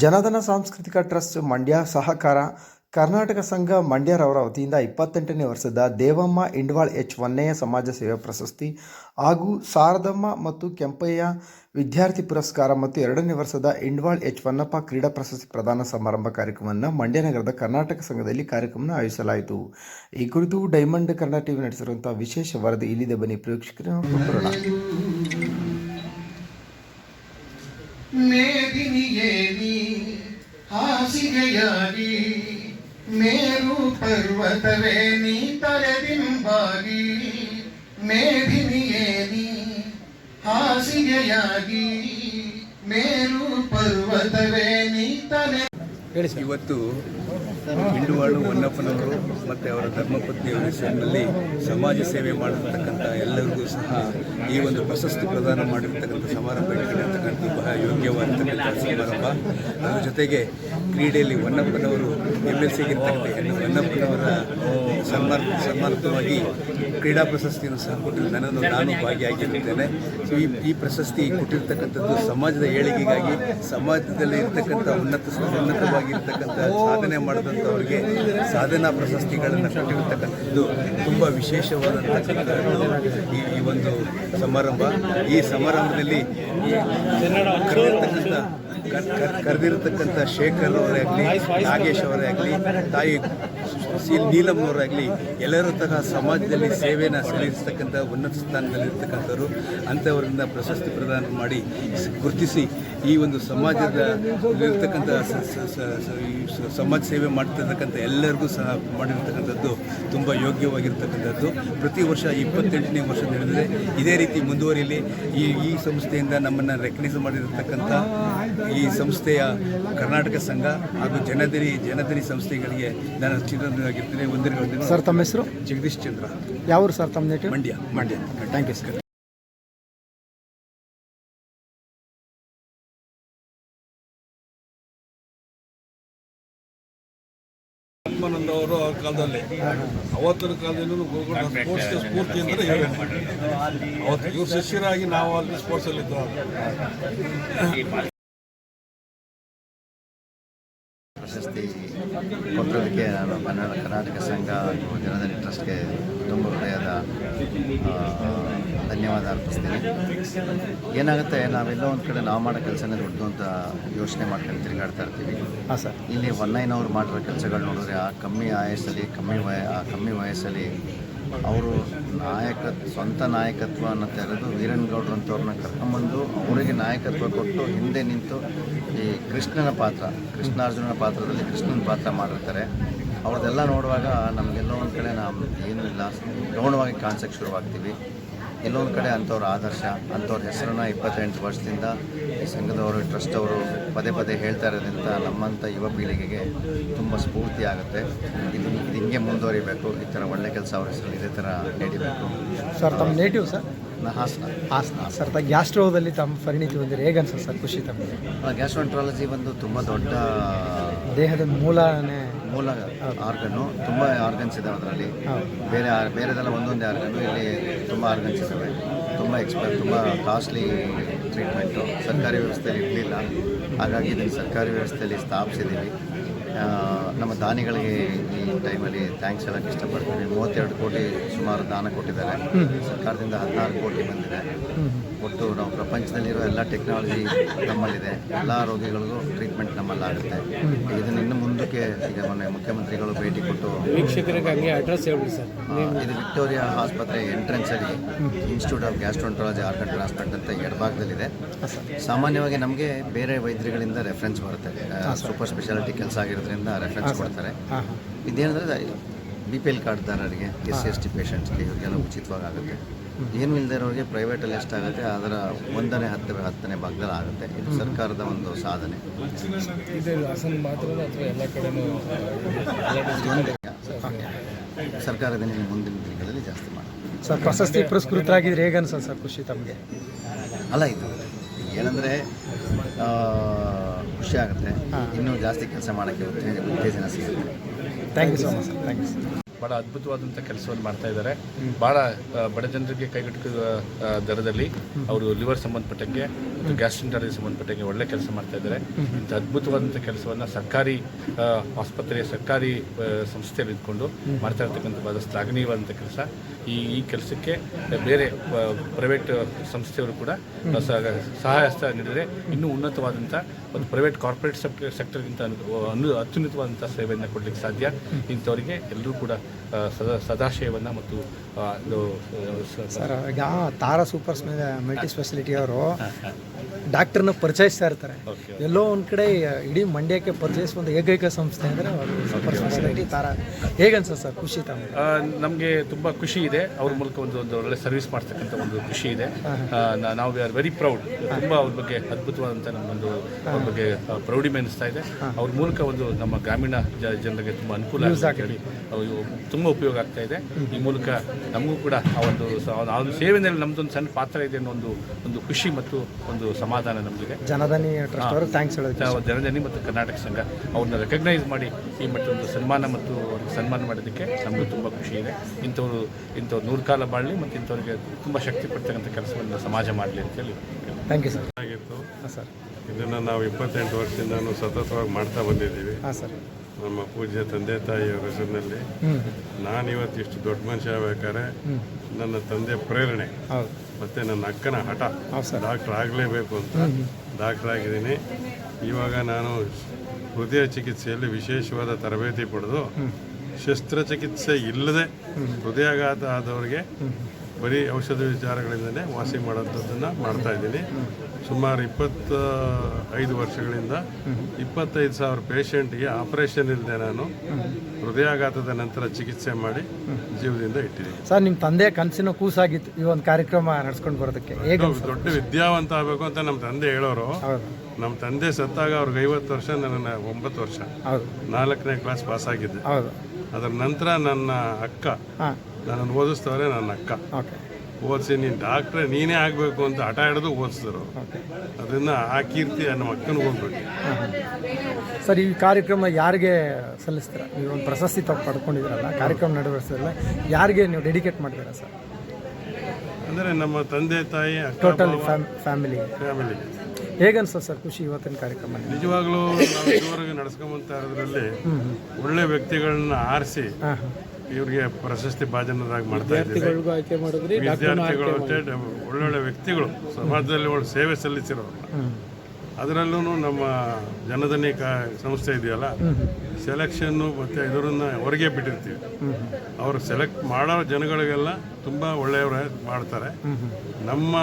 ಜನಧನ ಸಾಂಸ್ಕೃತಿಕ ಟ್ರಸ್ಟ್ ಮಂಡ್ಯ ಸಹಕಾರ ಕರ್ನಾಟಕ ಸಂಘ ಮಂಡ್ಯರವರ ವತಿಯಿಂದ ಇಪ್ಪತ್ತೆಂಟನೇ ವರ್ಷದ ದೇವಮ್ಮ ಇಂಡ್ವಾಳ್ ಎಚ್ ಒನ್ನೆಯ ಸಮಾಜ ಸೇವಾ ಪ್ರಶಸ್ತಿ ಹಾಗೂ ಶಾರದಮ್ಮ ಮತ್ತು ಕೆಂಪಯ್ಯ ವಿದ್ಯಾರ್ಥಿ ಪುರಸ್ಕಾರ ಮತ್ತು ಎರಡನೇ ವರ್ಷದ ಇಂಡ್ವಾಳ್ ಎಚ್ ಹೊನ್ನಪ್ಪ ಕ್ರೀಡಾ ಪ್ರಶಸ್ತಿ ಪ್ರದಾನ ಸಮಾರಂಭ ಕಾರ್ಯಕ್ರಮವನ್ನು ಮಂಡ್ಯ ನಗರದ ಕರ್ನಾಟಕ ಸಂಘದಲ್ಲಿ ಕಾರ್ಯಕ್ರಮ ಆಯೋಜಿಸಲಾಯಿತು. ಈ ಕುರಿತು ಡೈಮಂಡ್ ಕರ್ನಾಟಕ ಟಿವಿ ನಡೆಸಿರುವಂತಹ ವಿಶೇಷ ವರದಿ ಇಲ್ಲಿದೆ. ಬನ್ನಿ ಪ್ರೇಕ್ಷಕರೇ ಹಾಸಿಗೆಯಾಗಿ ಮೇರು ಪರ್ವತವೇ ನೀ ತಲೆದಿಂಬಾಗಿ ಮೇದಿನಿಯೇನಿ ಹಾಸಿಗೆಯಾಗಿ ಮೇರು ಪರ್ವತವೇ ನೀ ತಲೆ ಇವತ್ತು ಹಿಂಡುವಾಳು ಹೊನ್ನಪ್ಪನವರು ಮತ್ತು ಅವರ ಧರ್ಮಪತ್ನಿಯವರ ಹೆಸರಿನಲ್ಲಿ ಸಮಾಜ ಸೇವೆ ಮಾಡಿರ್ತಕ್ಕಂಥ ಎಲ್ಲರಿಗೂ ಸಹ ಈ ಒಂದು ಪ್ರಶಸ್ತಿ ಪ್ರದಾನ ಮಾಡಿರ್ತಕ್ಕಂಥ ಸಮಾರಂಭ ಇಟ್ಟಿರ್ತಕ್ಕಂಥ ಬಹಳ ಯೋಗ್ಯವಾಗಿರ್ತಕ್ಕಂಥ ಸಮಾರಂಭ. ಅದರ ಜೊತೆಗೆ ಕ್ರೀಡೆಯಲ್ಲಿ ಹೊನ್ನಪ್ಪನವರು ಎಂ ಎಲ್ ಸಿಗಿರ್ತಕ್ಕಂಥ ಹೊನ್ನಪ್ಪನವರ ಸನ್ಮಾರ್ ಸನ್ಮಾರ್ಗವಾಗಿ ಕ್ರೀಡಾ ಪ್ರಶಸ್ತಿಯನ್ನು ಸಹ ಕೊಟ್ಟಿದ್ದು ನನ್ನನ್ನು ನಾನು ಭಾಗಿಯಾಗಿರುತ್ತೇನೆ. ಸೊ ಈ ಈ ಪ್ರಶಸ್ತಿ ಕೊಟ್ಟಿರ್ತಕ್ಕಂಥದ್ದು ಸಮಾಜದ ಏಳಿಗೆಗಾಗಿ, ಸಮಾಜದಲ್ಲಿ ಇರ್ತಕ್ಕಂಥ ಉನ್ನತ ಉನ್ನತವಾಗಿರ್ತಕ್ಕಂಥ ಸಾಧನೆ ಮಾಡಿದಂಥವ್ರಿಗೆ ಸಾಧನಾ ಪ್ರಶಸ್ತಿಗಳನ್ನು ಕೊಟ್ಟಿರ್ತಕ್ಕಂಥದ್ದು ತುಂಬ ವಿಶೇಷವಾದಂತಕ್ಕಂಥದ್ದು ಈ ಈ ಒಂದು ಸಮಾರಂಭ. ಈ ಸಮಾರಂಭದಲ್ಲಿ ಕರೆದಿರ್ತಕ್ಕಂಥ ಕರ್- ಕರ್- ಕರೆದಿರತಕ್ಕಂಥ ಶೇಖರ್ ಅವರೇ ಆಗಲಿ, ನಾಗೇಶ್ ಅವರೇ ಆಗಲಿ, ತಾಯಿ ಸಿ ನೀಲಮ್ನವರಾಗಲಿ ಎಲ್ಲರೂ ತರಹ ಸಮಾಜದಲ್ಲಿ ಸೇವೆಯನ್ನು ಸಲ್ಲಿಸ್ತಕ್ಕಂಥ ಉನ್ನತ ಸ್ಥಾನದಲ್ಲಿರ್ತಕ್ಕಂಥವ್ರು. ಅಂಥವರಿಂದ ಪ್ರಶಸ್ತಿ ಪ್ರದಾನ ಮಾಡಿ ಗುರುತಿಸಿ ಈ ಒಂದು ಸಮಾಜದ ಇರ್ತಕ್ಕಂಥ ಸಮಾಜ ಸೇವೆ ಮಾಡ್ತಿರ್ತಕ್ಕಂಥ ಎಲ್ಲರಿಗೂ ಸಹ ಮಾಡಿರ್ತಕ್ಕಂಥದ್ದು ತುಂಬ ಯೋಗ್ಯವಾಗಿರ್ತಕ್ಕಂಥದ್ದು. ಪ್ರತಿ ವರ್ಷ ಇಪ್ಪತ್ತೆಂಟನೇ ವರ್ಷ ನಡೆದಿದೆ. ಇದೇ ರೀತಿ ಮುಂದುವರಿಯಲಿ ಈ ಈ ಸಂಸ್ಥೆಯಿಂದ ನಮ್ಮನ್ನು ರೆಕಗ್ನೈಸ್ ಮಾಡಿರ್ತಕ್ಕಂಥ ಈ ಸಂಸ್ಥೆಯ ಕರ್ನಾಟಕ ಸಂಘ ಹಾಗೂ ಜನದರಿ ಜನದರಿ ಸಂಸ್ಥೆಗಳಿಗೆ ನಾನು ಚಿರವಾಗಿರ್ತೇನೆ ಒಂದಿನ ಸರ್ ತಮ್ಮ ಹೆಸರು? ಜಗದೀಶ್ ಚಂದ್ರ. ಯಾವ ಸರ್ ತಮ್ಮ Mandya Mandya. Thank you sir Atmananda ಅವರು ಕಾಲದಲ್ಲಿ. ಅವತ್ತಿನ ಕಾಲದಿಂದ ಗೋಗುಂಡ ಸ್ಪೋರ್ಟ್ಸ್ ಸ್ಫೂರ್ತಿ ಅಂದರೆ ಅವತ್ತು ಇವ್ರ ಶಿಷ್ಯರಾಗಿ ನಾವು ಅಲ್ಲಿ ಸ್ಪೋರ್ಟ್ಸ್ ಅಲ್ಲಿ ಪ್ರಶಸ್ತಿ ಕೊಟ್ಟಿರೋದಕ್ಕೆ ನಾನು ಕನ್ನಡ ಕರ್ನಾಟಕ ಸಂಘ ಹಾಗೂ ಜನಧನಿ ಟ್ರಸ್ಟ್ಗೆ ತುಂಬ ಹೃದಯದ ಧನ್ಯವಾದ ಅರ್ಪಿಸ್ತೀನಿ. ಏನಾಗುತ್ತೆ ನಾವೆಲ್ಲೋ ಒಂದು ಕಡೆ ನಾವು ಮಾಡೋ ಕೆಲಸನೇ ದೊಡ್ಡದು ಅಂತ ಯೋಚನೆ ಮಾಡ್ಕೊಂಡು ತಿರುಗಾಡ್ತಾ ಇರ್ತೀವಿ. ಹಾಂ ಸರ್. ಇಲ್ಲಿ ಹೊನ್ನೈನವ್ರು ಮಾಡಿರೋ ಕೆಲಸಗಳು ನೋಡಿದ್ರೆ ಆ ಕಮ್ಮಿ ಆಯಸ್ಸಲ್ಲಿ ಕಮ್ಮಿ ವಯ ಆ ಕಮ್ಮಿ ವಯಸ್ಸಲ್ಲಿ ಅವರು ನಾಯಕ ಸ್ವಂತ ನಾಯಕತ್ವವನ್ನು ತೆರೆದು ವೀರನ್ಗೌಡ್ರು ಅಂತವ್ರನ್ನ ಕರ್ಕೊಂಬಂದು ಅವರಿಗೆ ನಾಯಕತ್ವ ಕೊಟ್ಟು ಹಿಂದೆ ನಿಂತು ಈ ಕೃಷ್ಣನ ಪಾತ್ರ, ಕೃಷ್ಣಾರ್ಜುನನ ಪಾತ್ರದಲ್ಲಿ ಕೃಷ್ಣನ ಪಾತ್ರ ಮಾಡಿರ್ತಾರೆ. ಅವ್ರದ್ದೆಲ್ಲ ನೋಡುವಾಗ ನಮಗೆಲ್ಲೋ ಒಂದು ಕಡೆ ನಾವು ಏನೂ ಇಲ್ಲ. ಗೌಣವಾಗಿ ಕಾಣಿಸೋಕ್ಕೆ ಶುರುವಾಗ್ತೀವಿ. ಎಲ್ಲೊಂದು ಕಡೆ ಅಂಥವ್ರ ಆದರ್ಶ ಅಂಥವ್ರ ಹೆಸರನ್ನ ಇಪ್ಪತ್ತೆಂಟು ವರ್ಷದಿಂದ ಈ ಸಂಘದವರು ಟ್ರಸ್ಟ್ ಅವರು ಪದೇ ಪದೇ ಹೇಳ್ತಾ ಇರೋದ್ರಿಂದ ನಮ್ಮಂಥ ಯುವ ಪೀಳಿಗೆಗೆ ತುಂಬ ಸ್ಫೂರ್ತಿ ಆಗುತ್ತೆ. ಇದು ಇದು ಹಿಂಗೆ ಮುಂದುವರಿಬೇಕು ಈ ಥರ ಒಳ್ಳೆ ಕೆಲಸ ಅವ್ರ ಹೆಸರಲ್ಲಿ ಇದೇ ಥರ ನಡೀಬೇಕು. ಸರ್ ತಮ್ಮ ನೇಟಿವ್ ಸರ್? ನಾ ಹಾಸನ. ಹಾಸನ. ಸರ್ ತ ಗ್ಯಾಸ್ಟ್ರೋದಲ್ಲಿ ತಮ್ಮ ಪರಿಣಿತಿ ಹೊಂದಿರಿ. ಹೇಗೆ ಅನ್ಸುತ್ತೆ ಸರ್ ಖುಷಿ ತಮಗೆ? ಗ್ಯಾಸ್ಟ್ರೋಂಟ್ರಾಲಜಿ ಒಂದು ತುಂಬ ದೊಡ್ಡ ದೇಹದ ಮೂಲನೇ ಮೂಲ ಆರ್ಗನ್ನು ತುಂಬ ಆರ್ಗನ್ಸ್ ಇದಾವೆ ಅದರಲ್ಲಿ. ಬೇರೆ ಬೇರೆದೆಲ್ಲ ಒಂದೊಂದೇ ಆರ್ಗನ್ನು ಇಲ್ಲಿ ತುಂಬ ಆರ್ಗನ್ಸ್ ಇದ್ದಾವೆ ತುಂಬ ಎಕ್ಸ್ಪೆಕ್ಟ್ ತುಂಬ ಕಾಸ್ಟ್ಲಿ ಟ್ರೀಟ್ಮೆಂಟು ಸರ್ಕಾರಿ ವ್ಯವಸ್ಥೆಯಲ್ಲಿ ಇರಲಿಲ್ಲ. ಹಾಗಾಗಿ ಇದನ್ನು ಸರ್ಕಾರಿ ವ್ಯವಸ್ಥೆಯಲ್ಲಿ ಸ್ಥಾಪಿಸಿದ್ದೀವಿ. ನಮ್ಮ ದಾನಿಗಳಿಗೆ ಈ ಟೈಮಲ್ಲಿ ಥ್ಯಾಂಕ್ಸ್ ಹೇಳಕ್ಕೆ ಇಷ್ಟಪಡ್ತೀನಿ. ಮೂವತ್ತೆರಡು ಕೋಟಿ ಸುಮಾರು ದಾನ ಕೊಟ್ಟಿದ್ದಾರೆ. ಸರ್ಕಾರದಿಂದ ಹದಿನಾರು ಕೋಟಿ ಬಂದಿದೆ. ಒಟ್ಟು ನಾವು ಪ್ರಪಂಚದಲ್ಲಿರೋ ಎಲ್ಲ ಟೆಕ್ನಾಲಜಿ ನಮ್ಮಲ್ಲಿದೆ. ಎಲ್ಲ ರೋಗಿಗಳಿಗೂ ಟ್ರೀಟ್ಮೆಂಟ್ ನಮ್ಮಲ್ಲಾಗುತ್ತೆ ಇದನ್ನು ಇನ್ನು ಮುಂದಕ್ಕೆ ಈಗ ಮೊನ್ನೆ ಮುಖ್ಯಮಂತ್ರಿಗಳು ಭೇಟಿ ಕೊಟ್ಟು ಅಡ್ರೆಸ್ ಹೇಳಿ ಸರ್. ಇದು ವಿಕ್ಟೋರಿಯಾ ಆಸ್ಪತ್ರೆ ಎಂಟ್ರೆನ್ಸಲ್ಲಿ institute of gastroenterology organ transplant ಅಂತ ಎಡಭಾಗದಲ್ಲಿದೆ. ಸಾಮಾನ್ಯವಾಗಿ ನಮಗೆ ಬೇರೆ ವೈದ್ಯರುಗಳಿಂದ ರೆಫರೆನ್ಸ್ ಬರುತ್ತೆ. ಸೂಪರ್ ಸ್ಪೆಷಾಲಿಟಿ ಕೆಲಸ ಆಗಿರೋದ್ರಿಂದ ರೆಫರೆನ್ಸ್ ಕೊಡ್ತಾರೆ ಹಾಂ ಹಾಂ. ಇದೇನಂದರೆ ಬಿ ಪಿ ಎಲ್ ಕಾರ್ಡ್ದಾರರಿಗೆ ಎಸ್ ಸಿ ಎಸ್ ಟಿ ಪೇಷಂಟ್ಸ್ಗೆ ಇವ್ರಿಗೆಲ್ಲ ಉಚಿತವಾಗಿ ಆಗುತ್ತೆ. ಏನು ಇಲ್ಲದೆ ಇರೋರಿಗೆ ಪ್ರೈವೇಟಲ್ಲಿ ಎಷ್ಟಾಗುತ್ತೆ ಅದರ ಒಂದನೇ ಹತ್ತು ಹತ್ತನೇ ಭಾಗದಲ್ಲಿ ಆಗುತ್ತೆ. ಇದು ಸರ್ಕಾರದ ಒಂದು ಸಾಧನೆ. ಸರ್ಕಾರದಿಂದ ಮುಂದಿನ ದಿನಗಳಲ್ಲಿ ಜಾಸ್ತಿ ಮಾಡಿ ಸರ್ ಪ್ರಶಸ್ತಿ ಪುರಸ್ಕೃತರಾಗಿದ್ರೆ ಹೇಗೆ ಅನ್ಸುತ್ತೆ ಸರ್ ಖುಷಿ ತಮಗೆ? ಅಲ್ಲ ಇದು ಏನಂದರೆ ಖುಷಿ ಆಗುತ್ತೆ. ಇನ್ನೂ ಜಾಸ್ತಿ ಕೆಲಸ ಮಾಡೋಕ್ಕೆ ಉತ್ತೇಜನ ಸಿಗುತ್ತೆ. Thank you so much sir thank you ಭಾಳ ಅದ್ಭುತವಾದಂಥ ಕೆಲಸವನ್ನು ಮಾಡ್ತಾ ಇದ್ದಾರೆ. ಭಾಳ ಬಡ ಜನರಿಗೆ ಕೈಗೆಟುಕುವ ದರದಲ್ಲಿ ಅವರು ಲಿವರ್ ಸಂಬಂಧಪಟ್ಟಂಗೆ ಮತ್ತು ಗ್ಯಾಸ್ಟ್ರಿಂಟರಿಗೆ ಸಂಬಂಧಪಟ್ಟಂಗೆ ಒಳ್ಳೆ ಕೆಲಸ ಮಾಡ್ತಾ ಇದ್ದಾರೆ. ಇಂಥ ಅದ್ಭುತವಾದಂಥ ಕೆಲಸವನ್ನ ಸರ್ಕಾರಿ ಆಸ್ಪತ್ರೆಯ ಸರ್ಕಾರಿ ಸಂಸ್ಥೆಯಲ್ಲಿ ಇದ್ಕೊಂಡು ಮಾಡ್ತಾ ಇರ್ತಕ್ಕಂಥ ಬಹಳ ಶ್ಲಾಘನೀಯವಾದಂಥ ಕೆಲಸ. ಈ ಈ ಕೆಲಸಕ್ಕೆ ಬೇರೆ ಪ್ರೈವೇಟ್ ಸಂಸ್ಥೆಯವರು ಕೂಡ ಸಹಾಯ ಹಸ್ತ ನೀಡಿದರೆ ಇನ್ನೂ ಉನ್ನತವಾದಂಥ ಒಂದು ಪ್ರೈವೇಟ್ ಕಾರ್ಪೊರೇಟ್ ಸೆಕ್ಟರ್ ಸೆಕ್ಟರ್ಗಿಂತ ಅನು ಅತ್ಯುನ್ನತವಾದಂಥ ಸೇವೆಯನ್ನು ಕೊಡಲಿಕ್ಕೆ ಸಾಧ್ಯ. ಇಂಥವರಿಗೆ ಎಲ್ಲರೂ ಕೂಡ ಸದಾ ಸದಾಶಯವನ್ನು ಮತ್ತು ಸರ್ ಈಗ ತಾರಾ ಸೂಪರ್ ಮಲ್ಟಿ ಸ್ಪೆಷಾಲಿಟಿ ಅವರು ಡಾಕ್ಟರ್ನ ಪರಿಚಯಿಸ್ತಾ ಇರ್ತಾರೆ. ಎಲ್ಲೋ ಒಂದು ಕಡೆ ಇಡೀ ಮಂಡ್ಯಕ್ಕೆ ಪರಿಚಯಿಸುವಂಥ ಏಕೈಕ ಸಂಸ್ಥೆ ಅಂದರೆ ಅದು ಸೂಪರ್ ಸ್ಪೆಷಾಲಿಟಿ ತಾರ. ಹೇಗನ್ಸ ಸರ್ ಖುಷಿ ತಮ್ಮ ನಮಗೆ ತುಂಬ ಖುಷಿ ಇದೆ. ಅವ್ರ ಮೂಲಕ ಒಂದು ಒಂದು ಒಳ್ಳೆ ಸರ್ವಿಸ್ ಮಾಡ್ತಕ್ಕಂಥ ಒಂದು ಖುಷಿ ಇದೆ. ನಾವು ವಿ ಆರ್ ವೆರಿ ಪ್ರೌಡ್ ತುಂಬ ಅವ್ರ ಬಗ್ಗೆ ಅದ್ಭುತವಾದಂಥ ನಮ್ಮೊಂದು ಅವ್ರ ಬಗ್ಗೆ ಪ್ರೌಢಿಮೆ ಅನಿಸ್ತಾ ಇದೆ. ಅವ್ರ ಮೂಲಕ ಒಂದು ನಮ್ಮ ಗ್ರಾಮೀಣ ಜನರಿಗೆ ತುಂಬ ಅನುಕೂಲ ಹೇಳಿ ತುಂಬ ಉಪಯೋಗ ಆಗ್ತಾ ಇದೆ. ಈ ಮೂಲಕ ನಮಗೂ ಕೂಡ ಆ ಒಂದು ಆ ಒಂದು ಸೇವೆಯಲ್ಲಿ ನಮ್ಮದೊಂದು ಸಣ್ಣ ಪಾತ್ರ ಇದೆ ಅನ್ನೋ ಒಂದು ಒಂದು ಖುಷಿ ಮತ್ತು ಒಂದು ಸಮಾಧಾನ ನಮಗೆ. ಜನಧನಿ ಟ್ರಸ್ಟ್ ಅವರು ಥ್ಯಾಂಕ್ಸ್ ಹೇಳೋದು ಜನಧನಿ ಮತ್ತು ಕರ್ನಾಟಕ ಸಂಘ ಅವ್ರನ್ನ ರೆಕಗ್ನೈಸ್ ಮಾಡಿ ಈ ಮಟ್ಟೊಂದು ಸನ್ಮಾನ ಮತ್ತು ಅವ್ರಿಗೆ ಸನ್ಮಾನ ಮಾಡೋದಕ್ಕೆ ನಮಗೂ ತುಂಬ ಖುಷಿ ಇದೆ. ಇಂಥವ್ರು ಇಂಥವ್ರು ನೂರು ಕಾಲ ಬಾಳಲಿ ಮತ್ತು ಇಂಥವ್ರಿಗೆ ತುಂಬ ಶಕ್ತಿ ಕೊಡ್ತಕ್ಕಂಥ ಕೆಲಸವನ್ನು ಸಮಾಜ ಮಾಡಲಿ ಅಂತೇಳಿ ಥ್ಯಾಂಕ್ ಯು ಸರ್ ಆಗಿತ್ತು. ಹಾಂ ಸರ್ ಇದನ್ನು ನಾವು ಇಪ್ಪತ್ತೆಂಟು ವರ್ಷದಿಂದ ಸತತವಾಗಿ ಮಾಡ್ತಾ ಬಂದಿದ್ದೀವಿ. ಹಾಂ ಸರ್ ನಮ್ಮ ಪೂಜ್ಯ ತಂದೆ ತಾಯಿಯವರ ಹೆಸರಿನಲ್ಲಿ. ನಾನಿವತ್ತು ಇಷ್ಟು ದೊಡ್ಡ ಮನುಷ್ಯ ಆಗ್ಬೇಕಾದ್ರೆ ನನ್ನ ತಂದೆ ಪ್ರೇರಣೆ. ಮತ್ತು ನನ್ನ ಅಕ್ಕನ ಹಠ. ಡಾಕ್ಟ್ರ್ ಆಗಲೇಬೇಕು ಅಂತ. ಡಾಕ್ಟ್ರ್ ಆಗಿದ್ದೀನಿ. ಇವಾಗ ನಾನು ಹೃದಯ ಚಿಕಿತ್ಸೆಯಲ್ಲಿ ವಿಶೇಷವಾದ ತರಬೇತಿ ಪಡೆದು ಶಸ್ತ್ರಚಿಕಿತ್ಸೆ ಇಲ್ಲದೆ ಹೃದಯಾಘಾತ ಆದವರಿಗೆ ಬರೀ ಔಷಧ ವಿಚಾರಗಳಿಂದಲೇ ವಾಸಿ ಮಾಡೋಂಥದ್ದನ್ನು ಮಾಡ್ತಾ ಇದ್ದೀನಿ. ಸುಮಾರು ಇಪ್ಪತ್ತ ಐದು ವರ್ಷಗಳಿಂದ ಇಪ್ಪತ್ತೈದು ಸಾವಿರ ಪೇಷಂಟ್ಗೆ ಆಪರೇಷನ್ ಇಲ್ಲದೆ ನಾನು ಹೃದಯಾಘಾತದ ನಂತರ ಚಿಕಿತ್ಸೆ ಮಾಡಿ ಜೀವದಿಂದ ಇಟ್ಟಿದ್ದೀನಿ. ಸರ್ ನಿಮ್ಮ ತಂದೆ ಕನಸಿನ ಕೂಸಾಗಿತ್ತು ಈ ಒಂದು ಕಾರ್ಯಕ್ರಮ ನಡೆಸ್ಕೊಂಡು ಬರೋದಕ್ಕೆ. ದೊಡ್ಡ- ವಿದ್ಯಾವಂತ ಆಗಬೇಕು ಅಂತ ನಮ್ಮ ತಂದೆ ಹೇಳೋರು. ನಮ್ಮ ತಂದೆ ಸತ್ತಾಗ ಅವ್ರಿಗೆ ಐವತ್ತು ವರ್ಷ ನನ್ನ ಒಂಬತ್ತು ವರ್ಷ. ನಾಲ್ಕನೇ ಕ್ಲಾಸ್ ಪಾಸ್ ಆಗಿದ್ದೆ ಅದರ ನಂತರ ನನ್ನ ಅಕ್ಕ ಹಾಂ. ನನ್ನನ್ನು ಓದಿಸ್ತವ್ರೆ ನನ್ನ ಅಕ್ಕ. ಓಕೆ ಓದಿಸಿ ನೀನು ಡಾಕ್ಟ್ರೆ ನೀನೇ ಆಗಬೇಕು ಅಂತ ಹಠ ಹಿಡಿದು ಓದಿಸಿದ್ರು. ಅದರಿಂದ ಆ ಕೀರ್ತಿ ನಮ್ಮ ಅಕ್ಕನ ಹೋಗ್ಬೇಕು ಸರ್ ಈ ಕಾರ್ಯಕ್ರಮ ಯಾರಿಗೆ ಸಲ್ಲಿಸ್ತೀರಾ? ನೀವು ಒಂದು ಪ್ರಶಸ್ತಿ ತಪ್ಪು ಪಡ್ಕೊಂಡಿದ್ದೀರಲ್ಲ ಕಾರ್ಯಕ್ರಮ ನಡೆಸಿದ್ರಲ್ಲ ಯಾರಿಗೆ ನೀವು ಡೆಡಿಕೇಟ್ ಮಾಡ್ತೀರಾ ಸರ್? ಅಂದರೆ ನಮ್ಮ ತಂದೆ ತಾಯಿ ಟೋಟಲ್ ಫ್ಯಾಮಿಲಿ ಫ್ಯಾಮಿಲಿ ಹೇಗನ್ಸ ಸರ್ ಖುಷಿ ಇವತ್ತಿನ ಕಾರ್ಯಕ್ರಮ? ನಿಜವಾಗ್ಲೂ ನಾವು ಇದುವರೆಗೆ ನಡೆಸ್ಕೊಂಬಂತ ಇರೋದ್ರಲ್ಲಿ ಒಳ್ಳೆ ವ್ಯಕ್ತಿಗಳನ್ನ ಆರಿಸಿ ಹಾಂ ಇವ್ರಿಗೆ ಪ್ರಶಸ್ತಿ ಭಾಜನರಾಗಿ ಮಾಡ್ತಾ ಮಾಡಿದ್ರಿ ವಿದ್ಯಾರ್ಥಿಗಳು ಒಳ್ಳೊಳ್ಳೆ ವ್ಯಕ್ತಿಗಳು ಸಮಾಜದಲ್ಲಿ ಒಳ್ಳೆ ಸೇವೆ ಸಲ್ಲಿಸಿರೋರು. ಅದರಲ್ಲೂ ನಮ್ಮ ಜನಧನಿ ಸಂಸ್ಥೆ ಇದೆಯಲ್ಲ ಸೆಲೆಕ್ಷನ್ನು ಮತ್ತು ಇದರನ್ನು ಹೊರಗೆ ಬಿಟ್ಟಿರ್ತೀವಿ. ಅವರು ಸೆಲೆಕ್ಟ್ ಮಾಡೋ ಜನಗಳಿಗೆಲ್ಲ ತುಂಬ ಒಳ್ಳೆಯವರೇ ಮಾಡ್ತಾರೆ. ನಮ್ಮ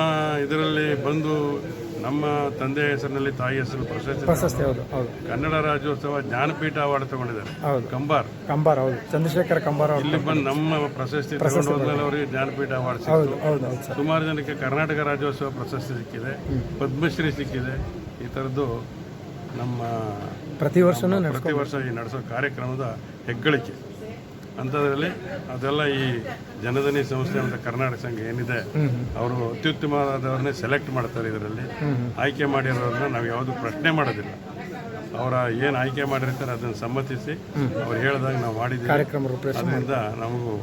ಇದರಲ್ಲಿ ಬಂದು ನಮ್ಮ ತಂದೆ ಹೆಸರಿನಲ್ಲಿ ತಾಯಿ ಹೆಸರು ಪ್ರಶಸ್ತಿ ಕನ್ನಡ ರಾಜ್ಯೋತ್ಸವ ಜ್ಞಾನಪೀಠ ಅವಾರ್ಡ್ ತಗೊಂಡಿದ್ದಾರೆ. ಕಂಬಾರ್. ಕಂಬಾರ್ ಹೌದು. ಚಂದ್ರಶೇಖರ್ ಕಂಬಾರ ಅವರು ಇಲ್ಲಿ ಬಂದು ನಮ್ಮ ಪ್ರಶಸ್ತಿ ತಗೊಂಡು ಹೋದ್ಮೇಲೆ ಅವರಿಗೆ ಜ್ಞಾನಪೀಠ ಅವಾರ್ಡ್ ಹೌದು ಹೌದು ಹೌದು ಸರ್. ಸುಮಾರು ಜನಕ್ಕೆ ಕರ್ನಾಟಕ ರಾಜ್ಯೋತ್ಸವ ಪ್ರಶಸ್ತಿ ಸಿಕ್ಕಿದೆ. ಪದ್ಮಶ್ರೀ ಸಿಕ್ಕಿದೆ. ಈ ಥರದ್ದು ನಮ್ಮ ಪ್ರತಿ ವರ್ಷನೂ ಪ್ರತಿ ವರ್ಷ ಈ ನಡೆಸೋ ಕಾರ್ಯಕ್ರಮದ ಹೆಗ್ಗಳಿಕೆ. ಅಂಥದ್ರಲ್ಲಿ ಅದೆಲ್ಲ ಈ ಜನಧನಿ ಸಂಸ್ಥೆ ಅಂತ ಕರ್ನಾಟಕ ಸಂಘ ಏನಿದೆ ಅವರು ಅತ್ಯುತ್ತಮವಾದವ್ರನ್ನೇ ಸೆಲೆಕ್ಟ್ ಮಾಡ್ತಾರೆ ಇದರಲ್ಲಿ. ಆಯ್ಕೆ ಮಾಡಿರೋದನ್ನ ನಾವು ಯಾವುದು ಪ್ರಶ್ನೆ ಮಾಡೋದಿಲ್ಲ. ಅವರ ಏನು ಆಯ್ಕೆ ಮಾಡಿರ್ತಾರೆ ಅದನ್ನು ಸಮ್ಮತಿಸಿ ಅವ್ರು ಹೇಳಿದಾಗ ನಾವು ಮಾಡಿದ್ದೀವಿ. ಕಾರ್ಯಕ್ರಮ ಅದರಿಂದ ನಮಗೂ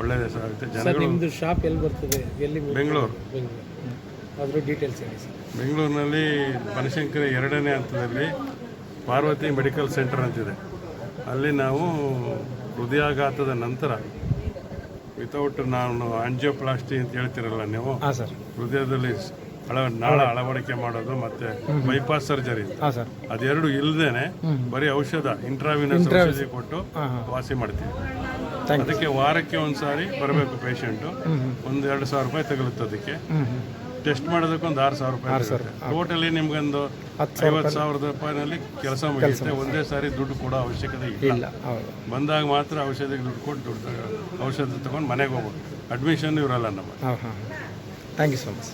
ಒಳ್ಳೆಯದಾಗುತ್ತೆ ಜನಗಳು ನಿಮ್ದು ಶಾಪ್ ಎಲ್ಲಿ ಬರ್ತದೆ? ಎಲ್ಲಿ ಬೆಂಗಳೂರು. ಅದ್ರ ಡೀಟೇಲ್ಸ್ ಹೇಳಿ ಸರ್. ಬೆಂಗಳೂರಿನಲ್ಲಿ ಬನಶಂಕರಿ ಎರಡನೇ ಹಂತದಲ್ಲಿ ಪಾರ್ವತಿ ಮೆಡಿಕಲ್ ಸೆಂಟರ್ ಅಂತಿದೆ. ಅಲ್ಲಿ ನಾವು ಹೃದಯಾಘಾತದ ನಂತರ ವಿತೌಟ್ ನಾನು ಆಂಜಿಯೋಪ್ಲಾಸ್ಟಿ ಅಂತ ಹೇಳ್ತಿರಲ್ಲ ನೀವು ಸರ್. ಹೃದಯದಲ್ಲಿ ಅಳ ನಾಳ ಅಳವಡಿಕೆ ಮಾಡೋದು ಮತ್ತೆ ಬೈಪಾಸ್ ಸರ್ಜರಿ ಅದೆರಡು ಇಲ್ಲದೇನೆ ಬರೀ ಔಷಧ ಇಂಟ್ರಾವಿನಸ್ ಔಷಧಿ ಕೊಟ್ಟು ವಾಸಿ ಮಾಡ್ತೀವಿ. ಅದಕ್ಕೆ ವಾರಕ್ಕೆ ಒಂದ್ಸಾರಿ ಬರಬೇಕು ಪೇಷಂಟ್ ಒಂದ್ ಎರಡು ಸಾವಿರ ರೂಪಾಯಿ ತಗಲುತ್ತೆ ಅದಕ್ಕೆ. ಟೆಸ್ಟ್ ಮಾಡೋದಕ್ಕೆ ಒಂದು ಆರು ಸಾವಿರ ರೂಪಾಯಿ ಟೋಟಲಿ ನಿಮ್ಗೊಂದು ಐವತ್ತು ಸಾವಿರದ ರೂಪಾಯಿನಲ್ಲಿ ಕೆಲಸ ಮುಗಿಯುತ್ತೆ. ಒಂದೇ ಸಾರಿ ದುಡ್ಡು ಕೊಡೋ ಅವಶ್ಯಕತೆ ಇಲ್ಲ. ಬಂದಾಗ ಮಾತ್ರ ಔಷಧಿಗೆ ದುಡ್ಡು ಕೊಟ್ಟು ದುಡ್ಡು ಔಷಧ ತಗೊಂಡು ಮನೆಗೆ ಹೋಗ್ಬೋದು. ಅಡ್ಮಿಷನ್ ಇರಲ್ಲ ನಮ್ಮ ಥ್ಯಾಂಕ್ ಯು ಸೊ ಮಚ್